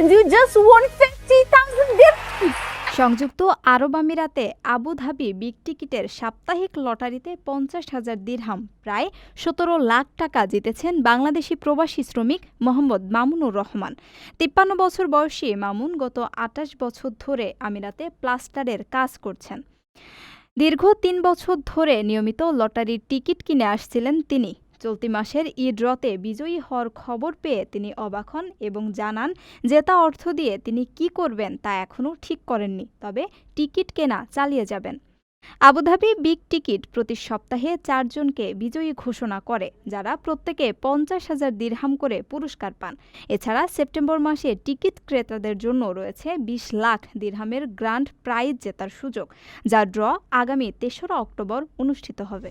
Congratulations, you just won 50,000 dirhams. সংযুক্ত আরব আমিরাতে Abu Dhabi big টিকিটের সাপ্তাহিক লটারিতে পঞ্চাশ হাজার দিরহাম প্রায় সতেরো লাখ টাকা জিতেছেন বাংলাদেশি প্রবাসী শ্রমিক মোহাম্মদ মামুনুর রহমান। তিপ্পান্ন বছর বয়সী মামুন গত আটাশ বছর ধরে আমিরাতে প্লাস্টারের কাজ করছেন। দীর্ঘ তিন বছর ধরে নিয়মিত লটারির টিকিট কিনে আসছিলেন তিনি। চলতি মাসের ই ড্রতে বিজয়ী হওয়ার খবর পেয়ে তিনি অবাক হন এবং জানান জেতা অর্থ দিয়ে তিনি কি করবেন তা এখনও ঠিক করেননি, তবে টিকিট কেনা চালিয়ে যাবেন। আবুধাবি বিগ টিকিট প্রতি সপ্তাহে চারজনকে বিজয়ী ঘোষণা করে, যারা প্রত্যেকে পঞ্চাশ হাজার দিরহাম করে পুরস্কার পান। এছাড়া সেপ্টেম্বর মাসে টিকিট ক্রেতাদের জন্য রয়েছে বিশ লাখ দিরহামের গ্র্যান্ড প্রাইজ জেতার সুযোগ, যা ড্র আগামী তেসরা অক্টোবর অনুষ্ঠিত হবে।